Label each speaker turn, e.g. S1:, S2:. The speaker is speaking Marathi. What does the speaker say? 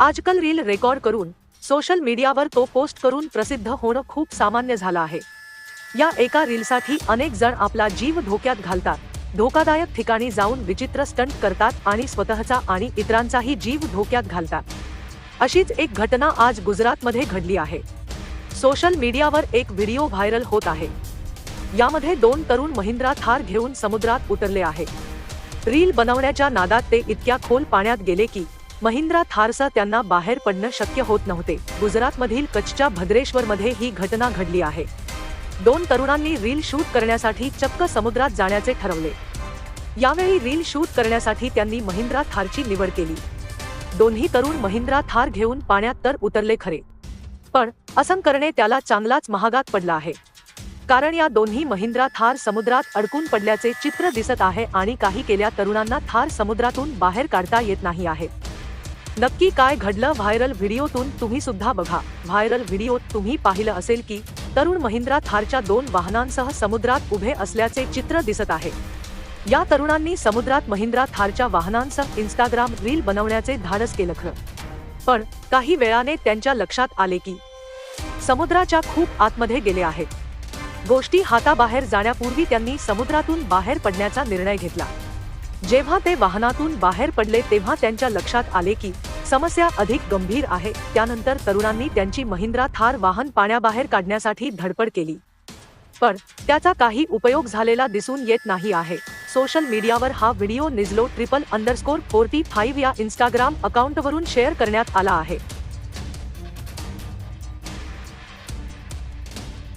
S1: आजकाल रील रेकॉर्ड करून सोशल मीडियावर तो पोस्ट करून प्रसिद्ध होणं खूप सामान्य झालं आहे. या एका रीलसाठी अनेक जण आपला जीव धोक्यात घालतात धोकादायक ठिकाणी जाऊन विचित्र स्टंट करतात आणि स्वतःचा आणि इतरांचाही जीव धोक्यात घालतात. अशीच एक घटना आज गुजरातमध्ये घडली आहे. सोशल मीडियावर एक व्हिडिओ व्हायरल होत आहे. यामध्ये दोन तरुण महिंद्रा थार घेऊन समुद्रात उतरले आहे. रील बनवण्याच्या नादात ते इतक्या खोल पाण्यात गेले की महिंद्रा थारसा त्यांना बाहेर पडणं शक्य होत नव्हते. गुजरातमधील कच्छच्या भद्रेश्वरमध्ये ही घटना घडली आहे. दोन तरुणांनी रील शूट करण्यासाठी चक्क समुद्रात जाण्याचे ठरवले. यावेळी रील शूट करण्यासाठी त्यांनी महिंद्रा थारची निवड केली. दोन्ही तरुण महिंद्रा थार घेऊन पाण्यात तर उतरले खरे. पण असं करणे त्याला चांगलाच महागात पडला आहे. कारण या दोन्ही महिंद्रा थार समुद्रात अडकून पडल्याचे चित्र दिसत आहे आणि काही केल्या तरुणांना थार समुद्रातून बाहेर काढता येत नाही आहे. नक्की काय घडलं व्हायरल व्हिडिओतून तुम्ही सुद्धा बघा. व्हायरल व्हिडिओत तुम्ही पाहिलं असेल की तरुण महिंद्रा थारच्या दोन वाहनांसह समुद्रात उभे असल्याचे चित्र दिसत आहे. या तरुणांनी समुद्रात महिंद्रा थारच्या वाहनांसह इंस्टाग्राम रील बनवण्याचे धाडस केलं खरं. पण काही वेळाने त्यांच्या लक्षात आले की समुद्राच्या खूप आतमध्ये गेले आहेत गोष्टी हाताबाहेर जाण्यापूर्वी त्यांनी समुद्रातून बाहेर पडण्याचा निर्णय घेतला. जेव्हा ते वाहनातून बाहेर पडले तेव्हा त्यांच्या लक्षात आले की समस्या अधिक गंभीर आहे. त्यानंतर तरुणांनी त्यांची महिंद्रा थार वाहन पाण्याबाहेर काढण्यासाठी धडपड केली. पण त्याचा काही उपयोग झालेला दिसून येत नाही आहे. सोशल मीडियावर हा व्हिडिओ निझलो ट्रिपल अंडरस्कोर फोर्टी फाईव्ह या इंस्टाग्राम अकाउंटवरून शेअर करण्यात आला आहे.